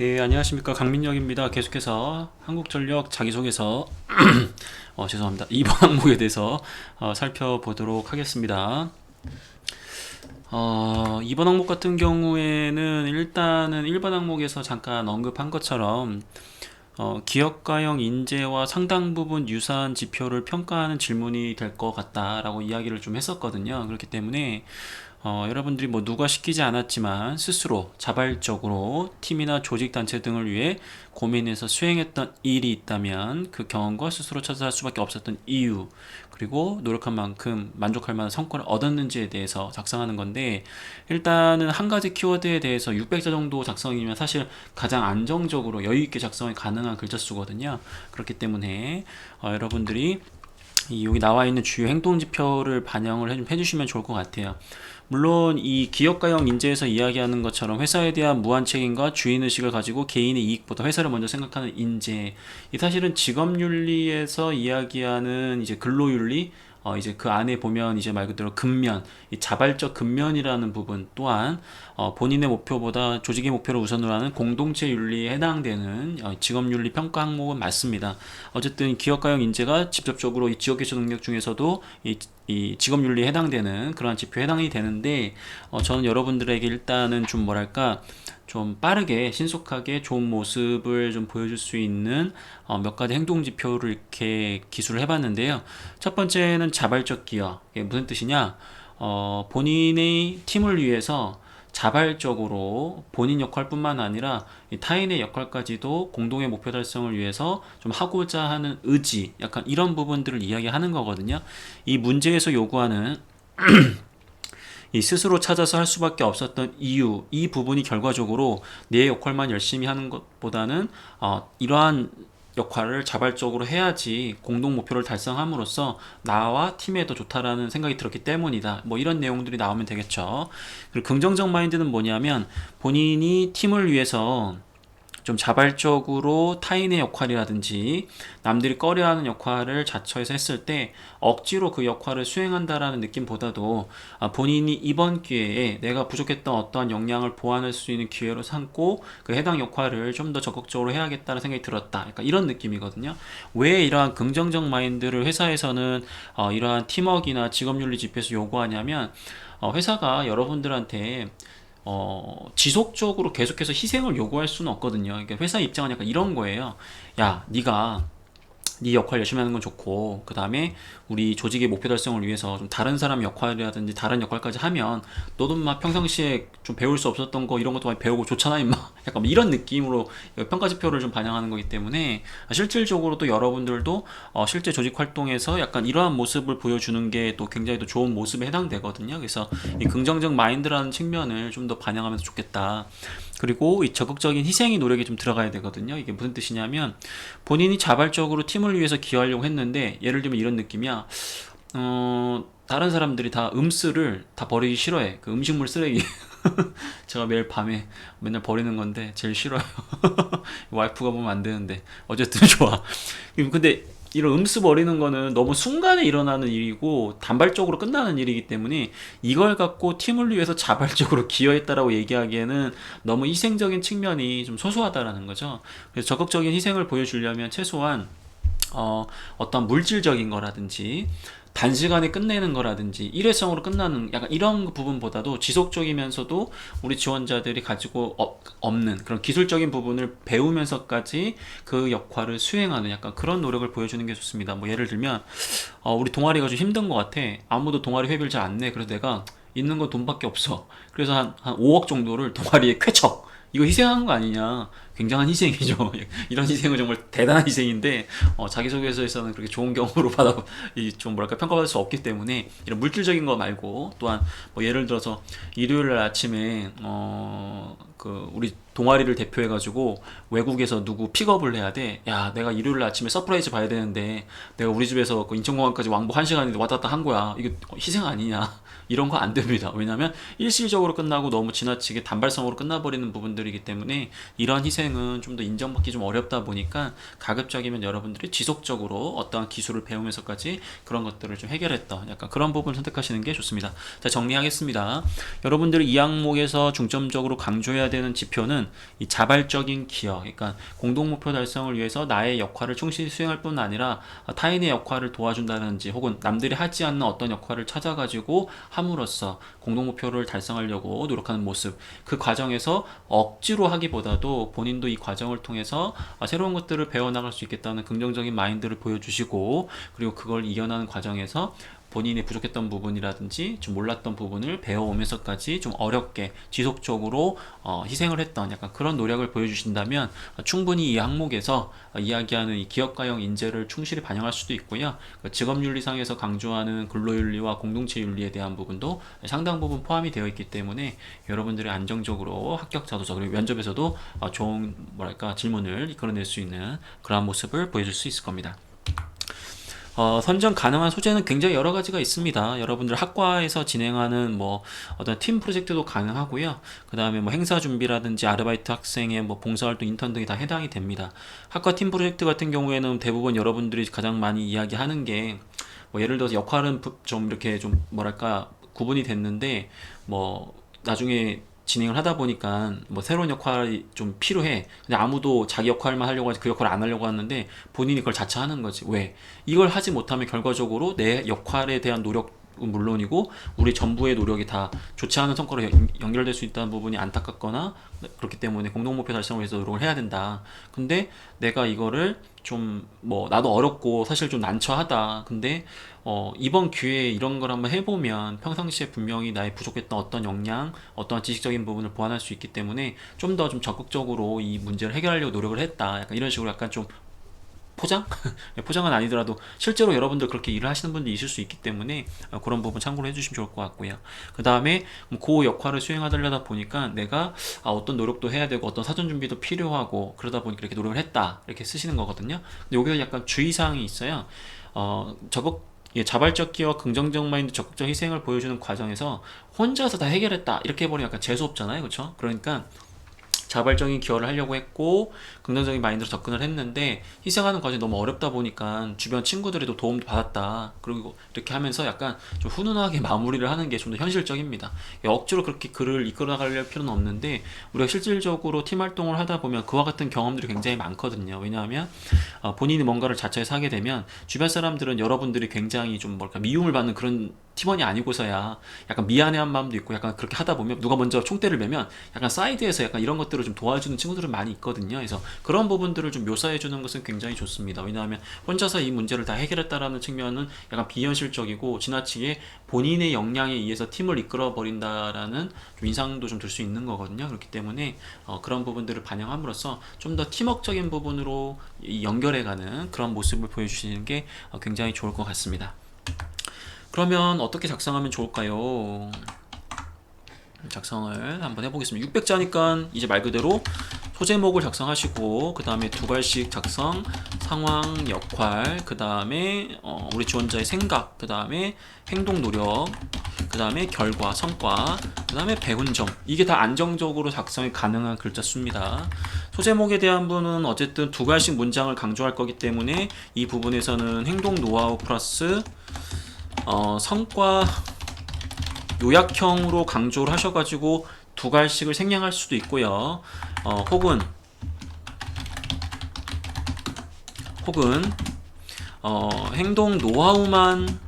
네, 안녕하십니까. 강민혁입니다. 계속해서 한국전력 자기소개서, 어, 죄송합니다. 이번 항목에 대해서 어, 살펴보도록 하겠습니다. 어, 이번 항목 같은 경우에는 일단은 1번 항목에서 잠깐 언급한 것처럼 어, 기업가형 인재와 상당 부분 유사한 지표를 평가하는 질문이 될 것 같다라고 이야기를 좀 했었거든요. 그렇기 때문에 어, 여러분들이 뭐 누가 시키지 않았지만 스스로 자발적으로 팀이나 조직 단체 등을 위해 고민해서 수행했던 일이 있다면 그 경험과 스스로 찾아할 수밖에 없었던 이유 그리고 노력한 만큼 만족할 만한 성과를 얻었는지에 대해서 작성하는 건데 일단은 한 가지 키워드에 대해서 600자 정도 작성이면 사실 가장 안정적으로 여유 있게 작성이 가능한 글자 수거든요. 그렇기 때문에 어, 여러분들이 이 여기 나와 있는 주요 행동 지표를 반영을 해- 해주시면 좋을 것 같아요. 물론 이 기업가형 인재에서 이야기하는 것처럼 회사에 대한 무한 책임과 주인 의식을 가지고 개인의 이익보다 회사를 먼저 생각하는 인재. 이 사실은 직업윤리에서 이야기하는 이제 근로윤리 어 이제 그 안에 보면 이제 말 그대로 근면, 이 자발적 근면이라는 부분 또한 어 본인의 목표보다 조직의 목표를 우선으로 하는 공동체 윤리에 해당되는 어 직업윤리 평가 항목은 맞습니다. 어쨌든 기업가형 인재가 직접적으로 이 지역 개척 능력 중에서도 이, 이 직업윤리에 해당되는 그러한 지표에 해당이 되는데 어 저는 여러분들에게 일단은 좀 뭐랄까 좀 빠르게 신속하게 좋은 모습을 좀 보여줄 수 있는 어, 몇 가지 행동 지표를 이렇게 기술을 해봤는데요. 첫 번째는 자발적 기여. 이게 무슨 뜻이냐? 어, 본인의 팀을 위해서 자발적으로 본인 역할뿐만 아니라 이 타인의 역할까지도 공동의 목표 달성을 위해서 좀 하고자 하는 의지, 약간 이런 부분들을 이야기하는 거거든요. 이 문제에서 요구하는 이 스스로 찾아서 할 수밖에 없었던 이유, 이 부분이 결과적으로 내 역할만 열심히 하는 것보다는 어, 이러한 역할을 자발적으로 해야지 공동 목표를 달성함으로써 나와 팀에 더 좋다라는 생각이 들었기 때문이다. 뭐 이런 내용들이 나오면 되겠죠. 그리고 긍정적 마인드는 뭐냐면 본인이 팀을 위해서 좀 자발적으로 타인의 역할이라든지 남들이 꺼려하는 역할을 자처해서 했을 때 억지로 그 역할을 수행한다라는 느낌보다도 아, 본인이 이번 기회에 내가 부족했던 어떠한 역량을 보완할 수 있는 기회로 삼고 그 해당 역할을 좀 더 적극적으로 해야겠다는 생각이 들었다. 약간 이런 느낌이거든요. 왜 이러한 긍정적 마인드를 회사에서는 어, 이러한 팀워크나 직업윤리 집회에서 요구하냐면 어, 회사가 여러분들한테 어, 지속적으로 계속해서 희생을 요구할 수는 없거든요. 그러니까 회사 입장은 약간 이런 거예요. 야, 네가 네 역할 열심히 하는 건 좋고 그 다음에 우리 조직의 목표 달성을 위해서 좀 다른 사람 역할이라든지 다른 역할까지 하면 너도 막 평상시에 좀 배울 수 없었던 거 이런 것도 많이 배우고 좋잖아 임마. 약간 이런 느낌으로 평가 지표를 좀 반영하는 거기 때문에 실질적으로 또 여러분들도 어, 실제 조직 활동에서 약간 이러한 모습을 보여주는 게 또 굉장히 또 좋은 모습에 해당되거든요. 그래서 이 긍정적 마인드라는 측면을 좀 더 반영하면서 좋겠다 그리고 이 적극적인 희생의 노력이 좀 들어가야 되거든요. 이게 무슨 뜻이냐면 본인이 자발적으로 팀을 위해서 기여하려고 했는데 예를 들면 이런 느낌이야. 어, 다른 사람들이 다 음쓰를 다 버리기 싫어해. 그 음식물 쓰레기. 제가 매일 밤에 맨날 버리는 건데 제일 싫어요. 와이프가 보면 안 되는데 어쨌든 좋아. 근데 이런 음수 버리는 거는 너무 순간에 일어나는 일이고 단발적으로 끝나는 일이기 때문에 이걸 갖고 팀을 위해서 자발적으로 기여했다라고 얘기하기에는 너무 희생적인 측면이 좀 소소하다라는 거죠. 그래서 적극적인 희생을 보여주려면 최소한 어, 어떤 물질적인 거라든지 단시간에 끝내는 거라든지 일회성으로 끝나는 약간 이런 부분보다도 지속적이면서도 우리 지원자들이 가지고 어- 없는 그런 기술적인 부분을 배우면서까지 그 역할을 수행하는 약간 그런 노력을 보여주는 게 좋습니다. 뭐 예를 들면 어, 우리 동아리가 좀 힘든 것 같아. 아무도 동아리 회비를 잘 안 내. 그래서 내가 있는 건 돈밖에 없어. 그래서 한, 한 5억 정도를 동아리에 쾌척. 이거 희생하는 거 아니냐. 굉장한 희생이죠. 이런 희생은 정말 대단한 희생인데, 어, 자기소개서에서는 그렇게 좋은 경험으로 받아, 이좀 뭐랄까, 평가받을 수 없기 때문에, 이런 물질적인 거 말고, 또한, 뭐 예를 들어서, 일요일 날 아침에, 어, 그, 우리 동아리를 대표해 가지고, 외국에서 누구 픽업을 해야 돼. 야, 내가 일요일 날 아침에 서프라이즈 봐야 되는데, 내가 우리 집에서 그 인천공항까지 왕복 1시간인데 왔다 갔다 한 거야. 이게 희생 아니냐. 이런 거 안 됩니다. 왜냐면, 일시적으로 끝나고 너무 지나치게 단발성으로 끝나버리는 부분들이기 때문에 이러한 희생은 좀 더 인정받기 좀 어렵다 보니까 가급적이면 여러분들이 지속적으로 어떠한 기술을 배우면서까지 그런 것들을 좀 해결했던 약간 그런 부분을 선택하시는 게 좋습니다. 자 정리하겠습니다. 여러분들이 이 항목에서 중점적으로 강조해야 되는 지표는 이 자발적인 기여, 그러니까 공동 목표 달성을 위해서 나의 역할을 충실히 수행할 뿐 아니라 타인의 역할을 도와준다든지 혹은 남들이 하지 않는 어떤 역할을 찾아가지고 함으로써 공동 목표를 달성하려고 노력하는 모습. 그 과정에서 억지로 하기보다도 본인도 이 과정을 통해서 새로운 것들을 배워나갈 수 있겠다는 긍정적인 마인드를 보여주시고 그리고 그걸 이겨나는 과정에서 본인이 부족했던 부분이라든지 좀 몰랐던 부분을 배워오면서까지 좀 어렵게 지속적으로 어, 희생을 했던 약간 그런 노력을 보여주신다면 충분히 이 항목에서 이야기하는 이 기업가형 인재를 충실히 반영할 수도 있고요. 그 직업윤리상에서 강조하는 근로윤리와 공동체윤리에 대한 부분도 상당 부분 포함이 되어 있기 때문에 여러분들이 안정적으로 합격 자도서 그리고 면접에서도 어, 좋은 뭐랄까 질문을 이끌어낼 수 있는 그러한 모습을 보여줄 수 있을 겁니다. 어, 선정 가능한 소재는 굉장히 여러 가지가 있습니다. 여러분들 학과에서 진행하는 뭐 어떤 팀 프로젝트도 가능하고요. 그 다음에 뭐 행사 준비라든지 아르바이트 학생의 뭐 봉사활동 인턴 등이 다 해당이 됩니다. 학과 팀 프로젝트 같은 경우에는 대부분 여러분들이 가장 많이 이야기하는 게 뭐 예를 들어서 역할은 부- 좀 이렇게 좀 뭐랄까 구분이 됐는데 뭐 나중에 진행을 하다 보니까 뭐 새로운 역할이 좀 필요해. 근데 아무도 자기 역할만 하려고 하지 그 역할을 안 하려고 하는데 본인이 그걸 자처하는 거지. 왜? 이걸 하지 못하면 결과적으로 내 역할에 대한 노력은 물론이고 우리 전부의 노력이 다 좋지 않은 성과로 연- 연결될 수 있다는 부분이 안타깝거나 그렇기 때문에 공동 목표 달성을 위해서 노력을 해야 된다. 근데 내가 이거를 좀 뭐 나도 어렵고 사실 좀 난처하다. 근데 어 이번 기회에 이런 걸 한번 해보면 평상시에 분명히 나의 부족했던 어떤 역량, 어떤 지식적인 부분을 보완할 수 있기 때문에 좀 더좀 적극적으로 이 문제를 해결하려고 노력을 했다. 약간 이런 식으로 약간 좀 포장? 포장은 아니더라도 실제로 여러분들 그렇게 일을 하시는 분들이 있을 수 있기 때문에 어, 그런 부분 참고를 해주시면 좋을 것 같고요. 그 다음에 그 역할을 수행하려다 보니까 내가 아, 어떤 노력도 해야 되고 어떤 사전 준비도 필요하고 그러다 보니까 이렇게 노력을 했다 이렇게 쓰시는 거거든요. 근데 여기서 약간 주의사항이 있어요. 어, 적극 예, 자발적 기여, 긍정적 마인드, 적극적 희생을 보여주는 과정에서 혼자서 다 해결했다 이렇게 해버리면 약간 재수 없잖아요, 그렇죠? 그러니까 자발적인 기여를 하려고 했고 긍정적인 마인드로 접근을 했는데 희생하는 과정이 너무 어렵다 보니까 주변 친구들에도 도움도 받았다. 그리고 이렇게 하면서 약간 좀 훈훈하게 마무리를 하는 게 좀 더 현실적입니다. 억지로 그렇게 글을 이끌어 나갈 필요는 없는데 우리가 실질적으로 팀 활동을 하다 보면 그와 같은 경험들이 굉장히 많거든요. 왜냐하면 어, 본인이 뭔가를 자처해서 하게 되면 주변 사람들은 여러분들이 굉장히 좀 뭘까 미움을 받는 그런 팀원이 아니고서야 약간 미안해한 마음도 있고 약간 그렇게 하다 보면 누가 먼저 총대를 매면 약간 사이드에서 약간 이런 것들을 좀 도와주는 친구들은 많이 있거든요. 그래서 그런 부분들을 좀 묘사해 주는 것은 굉장히 좋습니다. 왜냐하면 혼자서 이 문제를 다 해결했다라는 측면은 약간 비현실적이고 지나치게 본인의 역량에 의해서 팀을 이끌어 버린다라는 좀 인상도 좀 들 수 있는 거거든요. 그렇기 때문에 어, 그런 부분들을 반영함으로써 좀 더 팀워크적인 부분으로 이 연결해가는 그런 모습을 보여주시는 게 어, 굉장히 좋을 것 같습니다. 그러면 어떻게 작성하면 좋을까요? 작성을 한번 해보겠습니다. 600자니까 이제 말 그대로 소제목을 작성하시고 그 다음에 두 발씩 작성, 상황, 역할, 그 다음에 어, 우리 지원자의 생각, 그 다음에 행동 노력, 그 다음에 결과, 성과, 그 다음에 배운 점 이게 다 안정적으로 작성이 가능한 글자 수입니다. 소제목에 대한 분은 어쨌든 두 갈씩 문장을 강조할 거기 때문에 이 부분에서는 행동 노하우 플러스 어, 성과 요약형으로 강조를 하셔가지고 두 갈씩을 생략할 수도 있고요. 어, 혹은 혹은 어, 행동 노하우만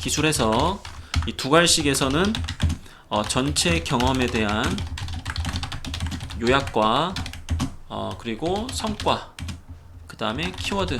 기술해서 이 두 갈씩에서는 어, 전체 경험에 대한 요약과 어, 그리고 성과 그 다음에 키워드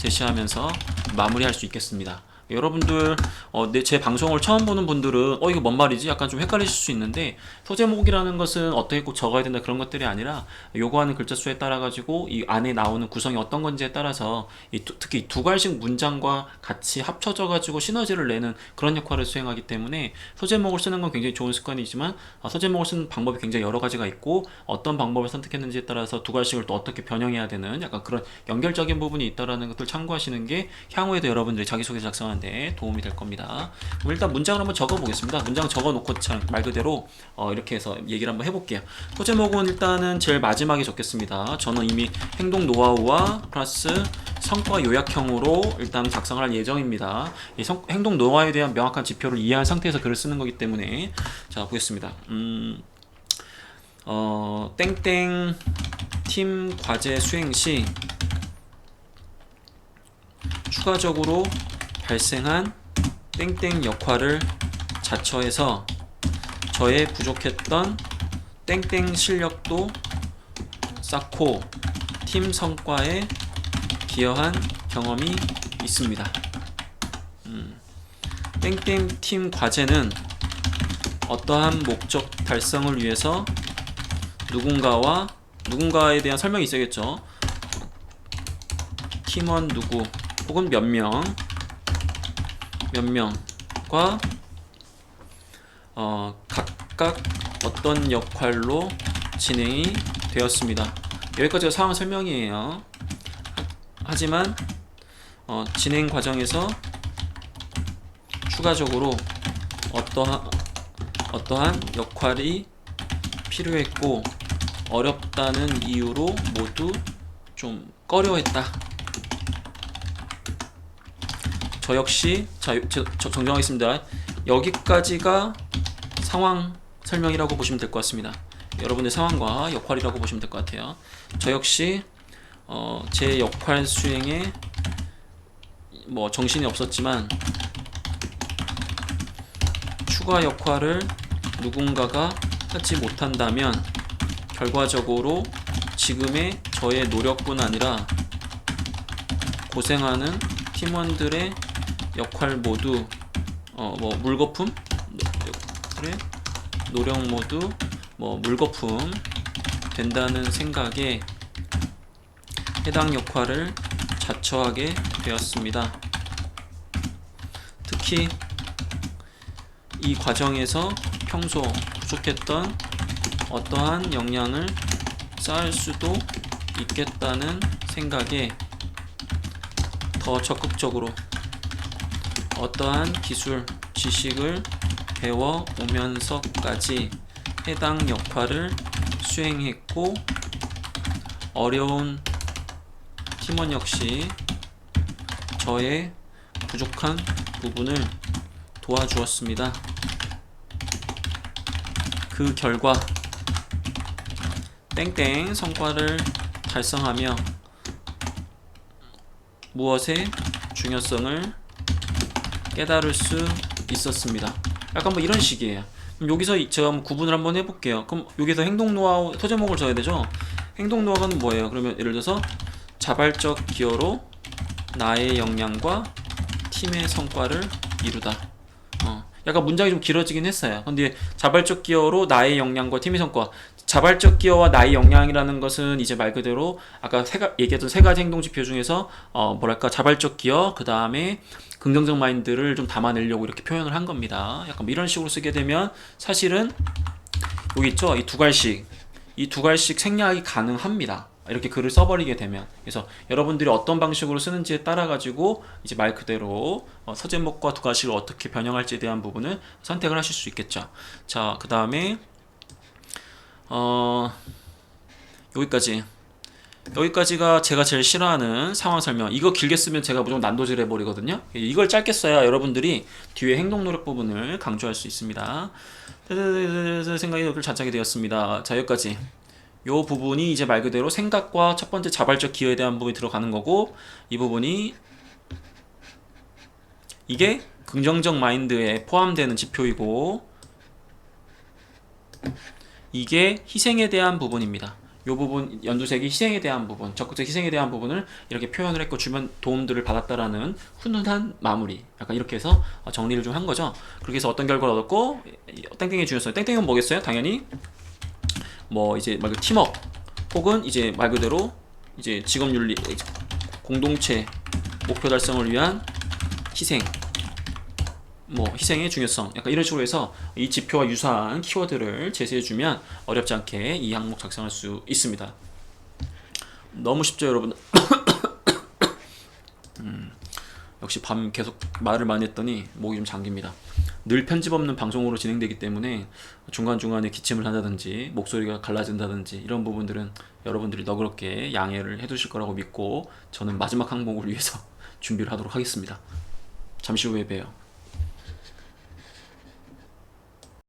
제시하면서 마무리할 수 있겠습니다. 여러분들 어, 내, 제 방송을 처음 보는 분들은 어 이거 뭔 말이지? 약간 좀 헷갈리실 수 있는데 소제목이라는 것은 어떻게 꼭 적어야 된다 그런 것들이 아니라 요구하는 글자 수에 따라 가지고 이 안에 나오는 구성이 어떤 건지에 따라서 이 두- 특히 이두 갈씩 문장과 같이 합쳐져 가지고 시너지를 내는 그런 역할을 수행하기 때문에 소제목을 쓰는 건 굉장히 좋은 습관이지만 어, 소제목을 쓰는 방법이 굉장히 여러 가지가 있고 어떤 방법을 선택했는지에 따라서 두 갈씩을 또 어떻게 변형해야 되는 약간 그런 연결적인 부분이 있다라는 것들 참고하시는 게 향후에도 여러분들이 자기소개 작성할 하는데 도움이 될 겁니다. 그럼 일단 문장을 한번 적어 보겠습니다. 문장 적어 놓고 참말 그대로 어, 이렇게 해서 얘기를 한번 해볼게요. 소제목은 일단은 제일 마지막에 적겠습니다. 저는 이미 행동 노하우와 플러스 성과 요약형으로 일단 작성을 할 예정입니다. 이 성- 행동 노하우에 대한 명확한 지표를 이해한 상태에서 글을 쓰는 거기 때문에 자 보겠습니다. 음, 어, 땡땡 팀 과제 수행 시 추가적으로 발생한 땡땡 역할을 자처해서 저의 부족했던 땡땡 실력도 쌓고 팀 성과에 기여한 경험이 있습니다. 음, 땡땡 팀 과제는 어떠한 목적 달성을 위해서 누군가와 누군가에 대한 설명이 있어야겠죠. 팀원 누구 혹은 몇 명, 몇 명과 어, 각각 어떤 역할로 진행이 되었습니다. 여기까지가 상황 설명이에요. 하지만 어, 진행 과정에서 추가적으로 어떠한 어떠한 역할이 필요했고 어렵다는 이유로 모두 좀 꺼려했다. 저 역시 자, 저, 저 정정하겠습니다. 여기까지가 상황 설명이라고 보시면 될 것 같습니다. 여러분의 상황과 역할이라고 보시면 될 것 같아요. 저 역시 어, 제 역할 수행에 뭐 정신이 없었지만 추가 역할을 누군가가 하지 못한다면 결과적으로 지금의 저의 노력뿐 아니라 고생하는 팀원들의 역할 모두 어 뭐 물거품 그래 노력 모두 뭐 물거품 된다는 생각에 해당 역할을 자처하게 되었습니다. 특히 이 과정에서 평소 부족했던 어떠한 역량을 쌓을 수도 있겠다는 생각에 더 적극적으로 어떠한 기술, 지식을 배워 오면서까지 해당 역할을 수행했고 어려운 팀원 역시 저의 부족한 부분을 도와주었습니다. 그 결과 땡땡 성과를 달성하며 무엇의 중요성을 깨달을 수 있었습니다. 약간 뭐 이런 식이에요. 여기서 이- 제가 한번 구분을 한번 해볼게요. 그럼 여기서 행동 노하우 토제목을 적어야 되죠. 행동 노하우는 뭐예요? 그러면 예를 들어서 자발적 기여로 나의 역량과 팀의 성과를 이루다. 어, 약간 문장이 좀 길어지긴 했어요. 근데 자발적 기여로 나의 역량과 팀의 성과. 자발적 기여와 나의 역량이라는 것은 이제 말 그대로 아까 세 가, 얘기했던 세 가지 행동 지표 중에서 어 뭐랄까 자발적 기여 그 다음에 긍정적 마인드를 좀 담아내려고 이렇게 표현을 한 겁니다. 약간 뭐 이런 식으로 쓰게 되면 사실은 여기 있죠 이 두 갈씩 이 두 갈씩 생략이 가능합니다. 이렇게 글을 써버리게 되면 그래서 여러분들이 어떤 방식으로 쓰는지에 따라 가지고 이제 말 그대로 어, 서제목과 두 가지를 어떻게 변형할지에 대한 부분을 선택을 하실 수 있겠죠. 자, 그 다음에 어 여기까지 여기까지가 제가 제일 싫어하는 상황 설명. 이거 길게 쓰면 제가 무조건 난도질 해버리거든요. 이걸 짧게 써야 여러분들이 뒤에 행동 노력 부분을 강조할 수 있습니다. 생각이 높을 자착이 되었습니다. 자 여기까지. 요 부분이 이제 말 그대로 생각과 첫 번째 자발적 기여에 대한 부분이 들어가는 거고 이 부분이 이게 긍정적 마인드에 포함되는 지표이고 이게 희생에 대한 부분입니다. 요 부분 연두색이 희생에 대한 부분, 적극적 희생에 대한 부분을 이렇게 표현을 했고 주변 도움들을 받았다라는 훈훈한 마무리. 약간 이렇게 해서 어, 정리를 좀 한 거죠. 그렇게 해서 어떤 결과를 얻었고 이- 땡땡이 중요성. 땡땡이는 뭐겠어요? 당연히 뭐 이제 말 그대로 팀워크 혹은 이제 말 그대로 이제 직업 윤리 공동체 목표 달성을 위한 희생 뭐 희생의 중요성 약간 이런 식으로 해서 이 지표와 유사한 키워드를 제시해주면 어렵지 않게 이 항목 작성할 수 있습니다. 너무 쉽죠, 여러분? 음, 역시 밤 계속 말을 많이 했더니 목이 좀 잠깁니다. 늘 편집 없는 방송으로 진행되기 때문에 중간중간에 기침을 한다든지 목소리가 갈라진다든지 이런 부분들은 여러분들이 너그럽게 양해를 해두실 거라고 믿고 저는 마지막 항목을 위해서 준비를 하도록 하겠습니다. 잠시 후에 봬요.